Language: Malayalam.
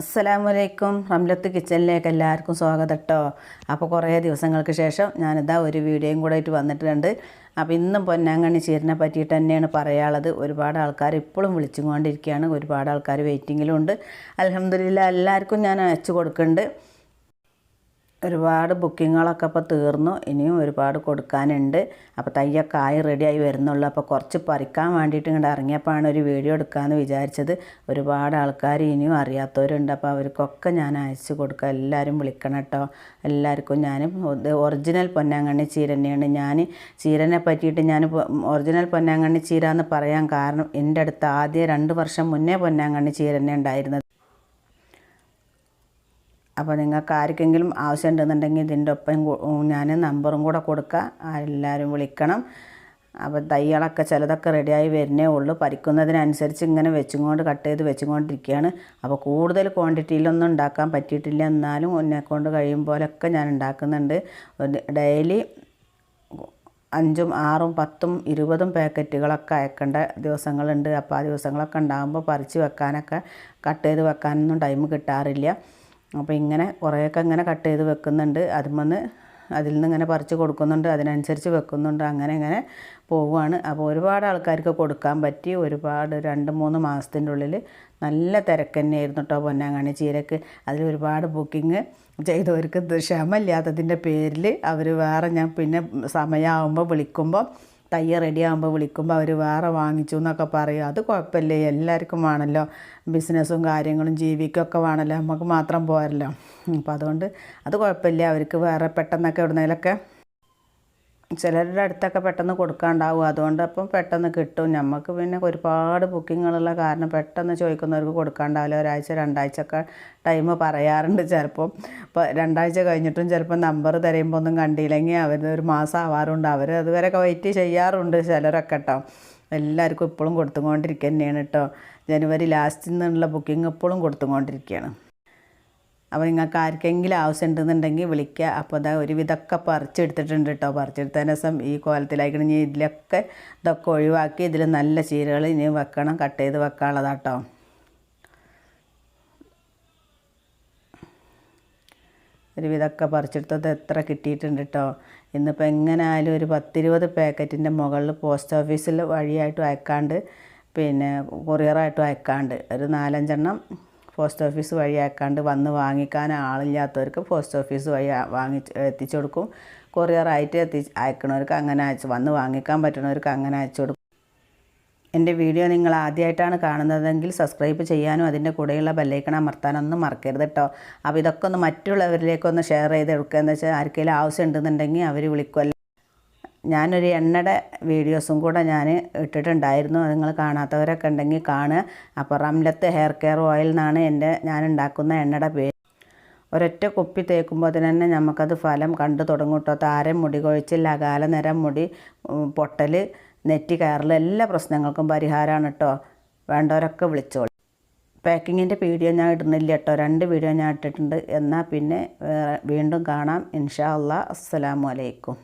അസ്സലാമലൈക്കും. റംലത്ത് കിച്ചണിലേക്ക് എല്ലാവർക്കും സ്വാഗതം കേട്ടോ അപ്പോൾ കുറേ ദിവസങ്ങൾക്ക് ശേഷം ഞാനിതാ ഒരു വീഡിയോയും കൂടെ ആയിട്ട് വന്നിട്ടുണ്ട്. അപ്പോൾ ഇന്നും പൊന്നാങ്കണ്ണി ചീരനെ പറ്റിയിട്ട് തന്നെയാണ് പറയാനുള്ളത്. ഒരുപാട് ആൾക്കാർ ഇപ്പോഴും വിളിച്ചുകൊണ്ടിരിക്കുകയാണ് ഒരുപാട് ആൾക്കാർ വെയിറ്റിങ്ങിലും ഉണ്ട്. എല്ലാവർക്കും ഞാൻ അയച്ചു കൊടുക്കുന്നുണ്ട്. ഒരുപാട് ബുക്കിങ്ങുകളൊക്കെ ഇപ്പോൾ തീർന്നു. ഇനിയും ഒരുപാട് കൊടുക്കാനുണ്ട്. അപ്പോൾ തയ്യൊക്കെ ആയി റെഡിയായി വരുന്നുള്ളൂ. അപ്പോൾ കുറച്ച് പറിക്കാൻ വേണ്ടിയിട്ട് ഇങ്ങോട്ട് ഇറങ്ങിയപ്പോഴാണ് ഒരു വീഡിയോ എടുക്കാമെന്ന് വിചാരിച്ചത്. ഒരുപാട് ആൾക്കാർ ഇനിയും അറിയാത്തവരുണ്ട്. അപ്പോൾ അവർക്കൊക്കെ ഞാൻ അയച്ചു കൊടുക്കുക എല്ലാവരും വിളിക്കണം കേട്ടോ. എല്ലാവർക്കും ഞാൻ ഒറിജിനൽ പൊന്നാങ്കണ്ണി ചീര തന്നെയാണ് ഞാൻ ചീരനെ പറ്റിയിട്ട് ഞാൻ ഒറിജിനൽ പൊന്നാങ്കണ്ണി ചീര എന്ന് പറയാൻ കാരണം എന്റെ അടുത്ത് ആദ്യം രണ്ട് വർഷം മുന്നേ പൊന്നാങ്കണ്ണി ചീര തന്നെ ഉണ്ടായിരുന്നത്. അപ്പോൾ നിങ്ങൾക്ക് ആർക്കെങ്കിലും ആവശ്യമുണ്ടെന്നുണ്ടെങ്കിൽ ഇതിന്റെ ഒപ്പം ഞാൻ നമ്പറും കൂടെ കൊടുക്കുക എല്ലാവരും വിളിക്കണം. അപ്പോൾ തയ്യളൊക്കെ ചിലതൊക്കെ റെഡിയായി വരുന്നേ ഉള്ളൂ. പരിക്കുന്നതിനനുസരിച്ച് ഇങ്ങനെ വെച്ചും കൊണ്ട് കട്ട് ചെയ്ത് വെച്ചും കൊണ്ടിരിക്കുകയാണ് അപ്പോൾ കൂടുതൽ ക്വാണ്ടിറ്റിയിലൊന്നും ഉണ്ടാക്കാൻ പറ്റിയിട്ടില്ല. എന്നാലും എന്നെ കൊണ്ട് കഴിയും പോലൊക്കെ ഞാൻ ഉണ്ടാക്കുന്നുണ്ട്. ഡെയിലി അഞ്ചും ആറും പത്തും ഇരുപതും പാക്കറ്റുകളൊക്കെ അയക്കേണ്ട ദിവസങ്ങളുണ്ട്. അപ്പോൾ ആ ദിവസങ്ങളൊക്കെ ഉണ്ടാകുമ്പോൾ പറിച്ച് വെക്കാനൊക്കെ കട്ട് ചെയ്ത് വെക്കാനൊന്നും ടൈം കിട്ടാറില്ല. അപ്പോൾ ഇങ്ങനെ കുറേയൊക്കെ ഇങ്ങനെ കട്ട് ചെയ്ത് വെക്കുന്നുണ്ട്. അതിൽ അതിൽ നിന്ന് ഇങ്ങനെ പറിച്ച് കൊടുക്കുന്നുണ്ട്. അതിനനുസരിച്ച് വെക്കുന്നുണ്ട്. അങ്ങനെ ഇങ്ങനെ പോവുകയാണ് അപ്പോൾ ഒരുപാട് ആൾക്കാർക്ക് കൊടുക്കാൻ പറ്റി. ഒരുപാട് രണ്ട് മൂന്ന് മാസത്തിന്റെ ഉള്ളിൽ നല്ല തിരക്ക് തന്നെയായിരുന്നു കേട്ടോ പൊന്നാങ്ങാണി ചീരക്ക്. അതിൽ ഒരുപാട് ബുക്കിംഗ് ചെയ്തവർക്ക് ക്ഷമയില്ലാത്തതിന്റെ പേരിൽ അവർ വേറെ ഞാൻ പിന്നെ സമയമാകുമ്പോൾ വിളിക്കുമ്പോൾ തയ്യ റെഡി ആകുമ്പോൾ വിളിക്കുമ്പോൾ അവർ വേറെ വാങ്ങിച്ചു എന്നൊക്കെ പറയും. അത് കുഴപ്പമില്ലേ. എല്ലാവർക്കും വേണമല്ലോ ബിസിനസ്സും കാര്യങ്ങളും ജീവിക്കൊക്കെ വേണമല്ലോ നമുക്ക് മാത്രം പോരല്ലോ. അപ്പോൾ അതുകൊണ്ട് അത് കുഴപ്പമില്ല. അവർക്ക് വേറെ പെട്ടെന്നൊക്കെ എവിടുന്നേലൊക്കെ ചിലരുടെ അടുത്തൊക്കെ പെട്ടെന്ന് കൊടുക്കാണ്ടാവും. അതുകൊണ്ട് അപ്പം പെട്ടെന്ന് കിട്ടും. നമുക്ക് പിന്നെ ഒരുപാട് ബുക്കിങ്ങുകളുള്ള കാരണം പെട്ടെന്ന് ചോദിക്കുന്നവർക്ക് കൊടുക്കാണ്ടാവില്ല. ഒരാഴ്ച രണ്ടാഴ്ച ഒക്കെ ടൈം പറയാറുണ്ട് ചിലപ്പം. ഇപ്പോൾ രണ്ടാഴ്ച കഴിഞ്ഞിട്ടും ചിലപ്പോൾ നമ്പർ തരുമ്പോൾ ഒന്നും കണ്ടില്ലെങ്കിൽ അവർ ഒരു മാസം ആവാറുണ്ട്. അവർ അതുവരെയൊക്കെ വെയിറ്റ് ചെയ്യാറുണ്ട് ചിലരൊക്കെ കേട്ടോ എല്ലാവർക്കും ഇപ്പോഴും കൊടുത്തുകൊണ്ടിരിക്കുക തന്നെയാണ് കേട്ടോ ജനുവരി ലാസ്റ്റിൽ നിന്നുള്ള ബുക്കിംഗ് ഇപ്പോഴും കൊടുത്തുകൊണ്ടിരിക്കുകയാണ് അപ്പോൾ നിങ്ങൾക്ക് ആർക്കെങ്കിലും ആവശ്യം ഉണ്ടെന്നുണ്ടെങ്കിൽ വിളിക്കുക. അപ്പോൾ അതാ ഒരുവിധമൊക്കെ പറിച്ചെടുത്തിട്ടുണ്ട് കേട്ടോ. പറിച്ചെടുത്തതിന് ദിവസം ഈ കോലത്തിലായിക്കണം ഇനി ഇതിലൊക്കെ ഇതൊക്കെ ഒഴിവാക്കി ഇതിൽ നല്ല ചീരകൾ ഇനി വെക്കണം. കട്ട് ചെയ്ത് വെക്കാനുള്ളതാട്ടോ ഒരുവിധമൊക്കെ പറിച്ചെടുത്തത് എത്ര കിട്ടിയിട്ടുണ്ട് കേട്ടോ. ഇന്നിപ്പോൾ എങ്ങനെയായാലും ഒരു പത്തിരുപത് പാക്കറ്റിന്റെ മുകളിൽ പോസ്റ്റ് ഓഫീസിൽ വഴിയായിട്ടും അയക്കാണ്ട് പിന്നെ കൊറിയറായിട്ടും അയക്കാണ്ട്. ഒരു നാലഞ്ചെണ്ണം പോസ്റ്റ് ഓഫീസ് വഴി അയക്കാണ്ട് വന്ന് വാങ്ങിക്കാൻ ആളില്ലാത്തവർക്ക് പോസ്റ്റ് ഓഫീസ് വഴി വാങ്ങി എത്തിച്ചു കൊടുക്കും. കൊറിയറായിട്ട് എത്തി അയക്കണവർക്ക് അങ്ങനെ അയച്ച് വന്ന് വാങ്ങിക്കാൻ പറ്റുന്നവർക്ക് അങ്ങനെ അയച്ചു കൊടുക്കും. എന്റെ വീഡിയോ നിങ്ങൾ ആദ്യമായിട്ടാണ് കാണുന്നതെങ്കിൽ സബ്സ്ക്രൈബ് ചെയ്യാനും അതിന്റെ കൂടെയുള്ള ബെല്ലൈക്കൺ അമർത്താനൊന്നും മറക്കരുത് കേട്ടോ. അപ്പോൾ ഇതൊക്കെ ഒന്ന് മറ്റുള്ളവരിലേക്കൊന്ന് ഷെയർ ചെയ്ത് എടുക്കുക എന്ന് വെച്ചാൽ ആർക്കെങ്കിലും ആവശ്യം ഉണ്ടെന്നുണ്ടെങ്കിൽ അവർ വിളിക്കുമല്ലോ ഞാനൊരു എണ്ണയുടെ വീഡിയോസും കൂടെ ഞാൻ ഇട്ടിട്ടുണ്ടായിരുന്നു. നിങ്ങൾ കാണാത്തവരൊക്കെ ഉണ്ടെങ്കിൽ കാണുക. അപ്പോൾ റംലത്ത് ഹെയർ കെയർ ഓയിൽ എന്നാണ് എന്റെ ഞാൻ ഉണ്ടാക്കുന്ന എണ്ണയുടെ പേര്. ഒരൊറ്റ കുപ്പി തേക്കുമ്പോൾ തന്നെ നമുക്കത് ഫലം കണ്ടു തുടങ്ങും കേട്ടോ. താരം മുടി കൊഴിച്ചിൽ അകാല നിരം മുടി പൊട്ടൽ നെറ്റി കയറൽ എല്ലാ പ്രശ്നങ്ങൾക്കും പരിഹാരമാണ് കേട്ടോ. വേണ്ടവരൊക്കെ വിളിച്ചോളൂ. പാക്കിങ്ങിന്റെ വീഡിയോ ഞാൻ ഇടുന്നില്ല കേട്ടോ. രണ്ട് വീഡിയോ ഞാൻ ഇട്ടിട്ടുണ്ട്. എന്നാൽ പിന്നെ വീണ്ടും കാണാം. ഇൻഷാ അല്ലാ അസ്സലാമു അലൈക്കും.